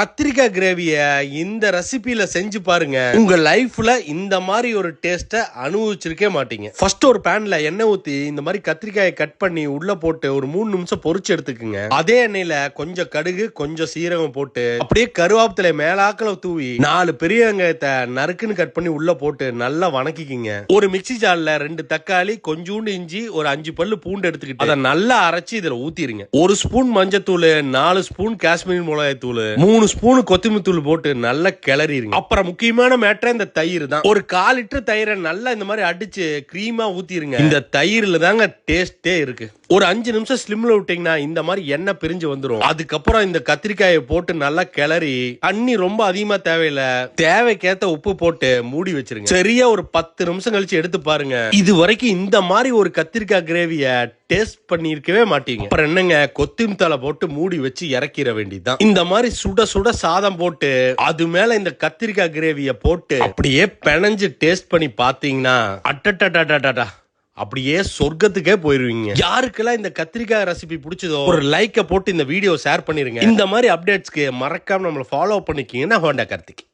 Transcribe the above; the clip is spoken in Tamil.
கத்திரிக்காய் கிரேவியை இந்த ரெசிபியில் செஞ்சு பாருங்க. உங்க லைஃப்ல இந்த மாதிரி ஒரு டேஸ்ட்டை அனுபவிச்சிருக்கே மாட்டீங்க. ஃபர்ஸ்ட் ஒரு பேன்ல எண்ணெய் ஊத்தி இந்த மாதிரி கத்திரிக்காயை கட் பண்ணி உள்ள போட்டு ஒரு மூணு நிமிஷம் பொறிச்சு எடுத்துக்குங்க. அதே எண்ணெயில கொஞ்சம் கடுகு கொஞ்சம் சீரகம் போட்டு அப்படியே கருவாப்பத்துல மேலாக்கல தூவி நாலு பெரிய வெங்காயத்தை நறுக்குன்னு கட் பண்ணி உள்ள போட்டு நல்லா வணக்கிக்கிங்க. ஒரு மிக்ஸி ஜார்ல ரெண்டு தக்காளி கொஞ்சூண்டு இஞ்சி ஒரு அஞ்சு பல்லு பூண்டு எடுத்துக்கிட்டு அதை நல்லா அரைச்சி இதுல ஊத்திருங்க. ஒரு ஸ்பூன் மஞ்சத்தூள் நாலு ஸ்பூன் காஷ்மீர் மிளகாய் தூள் மூணு ஸ்பூன் கொத்தமல்லி தூள் போட்டு நல்லா கிளறிடுங்க அப்புறம் முக்கியமான மேட்டர் இந்த தயிர் தான். ஒரு கால் லிட்டர் தயிரை நல்லா இந்த மாதிரி அடிச்சு க்ரீமா ஊத்திருங்க. இந்த தயிர்ல தாங்க டேஸ்டே இருக்கு. ஒரு அஞ்சு நிமிஷம் ஸ்லிம்ல விட்டீங்கன்னா இந்த மாதிரி எண்ணெய் பிரிஞ்சு வந்துரும். அதுக்கப்புறம் இந்த கத்திரிக்காயை போட்டு நல்லா கிளறி தண்ணி ரொம்ப அதிகமா தேவையில்ல தேவைக்கேத்த உப்பு போட்டு மூடி வச்சிருங்க. சரியா ஒரு பத்து நிமிஷம் கழிச்சு எடுத்து பாருங்க. இது வரைக்கும் இந்த மாதிரி ஒரு கத்திரிக்காய் கிரேவிய டேஸ்ட் பண்ணியிருக்கவே மாட்டீங்க. அப்புறம் என்னங்க? கொத்திம் தலை போட்டு மூடி வச்சு இறக்கிற வேண்டியதுதான். இந்த மாதிரி சுட சுட சாதம் போட்டு அது மேல இந்த கத்திரிக்காய் கிரேவிய போட்டு அப்படியே பெனஞ்சு டேஸ்ட் பண்ணி பாத்தீங்கன்னா அட்டட்டா அப்படியே சொர்க்கத்துக்கே போயிருவீங்க. யாருக்கெல்லாம் இந்த கத்திரிக்காய் ரெசிபி பிடிச்சதோ ஒரு லைக்கை போட்டு இந்த வீடியோ ஷேர் பண்ணிருங்க. இந்த மாதிரி அப்டேட்ஸ்க்கு மறக்காம நம்மளை ஃபாலோ பண்ணிக்கிங்கன்னா ஹோண்டா கார்த்திக்.